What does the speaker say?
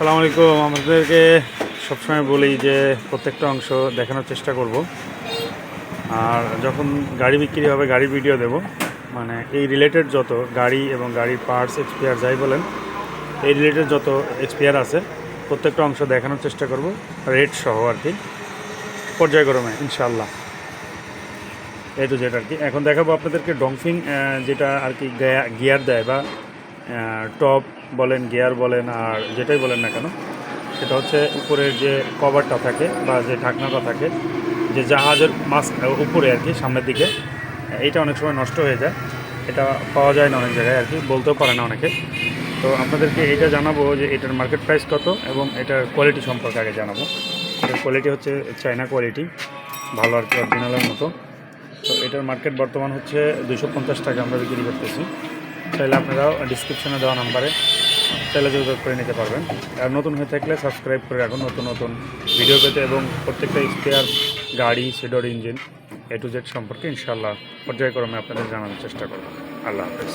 সালাম আলাইকুম। আমাদেরকে সবসময় বলি যে প্রত্যেকটা অংশ দেখানোর চেষ্টা করব। আর যখন গাড়ি বিক্রি হবে, গাড়ির ভিডিও দেব। মানে এই রিলেটেড যত গাড়ি এবং গাড়ির পার্টস এক্সপিয়ার যাই বলেন, এই রিলেটেড যত এক্সপিয়ার আছে, প্রত্যেকটা অংশ দেখানোর চেষ্টা করব। রেট সহ আর কি। পর্যায়ক্রমে ইনশাল্লাহ এই তো যেটা আর কি। এখন দেখাবো আপনাদেরকে ডংফিং যেটা আর কি গিয়ার দেয় বা টপ বলেন, গিয়ার বলেন, আর যেটাই বলেন না কেন, সেটা হচ্ছে উপরের যে কভারটা থাকে বা যে ঢাকনাটা থাকে, যে জাহাজের মাছ উপরে আর কি, সামনের দিকে, এইটা অনেক সময় নষ্ট হয়ে যায়। এটা পাওয়া যায় না অনেক জায়গায় আর কি, বলতেও পারে না অনেকে। তো আপনাদেরকে এটা জানাব যে এটার মার্কেট প্রাইস কত এবং এটার কোয়ালিটি সম্পর্কে আগে জানাব। এটার কোয়ালিটি হচ্ছে চায়না কোয়ালিটি ভালো আর কি অরিজিনালের মতো। তো এটার মার্কেট বর্তমান হচ্ছে দুশো টাকা আমরা বিক্রি করতেছি। চাইলে আপনারাও ডিসক্রিপশনে দেওয়া নাম্বারে চাইলে যোগাযোগ করে নিতে পারবেন। আর নতুন হয়ে থাকলে সাবস্ক্রাইব করে রাখুন নতুন নতুন ভিডিও পেতে এবং প্রত্যেকটা স্পেয়ার গাড়ি সেডর ইঞ্জিন এ টু জেড সম্পর্কে ইনশাল্লাহ পর্যায়ক্রমে আপনাদের জানানোর চেষ্টা করব। আল্লাহ হাফেজ।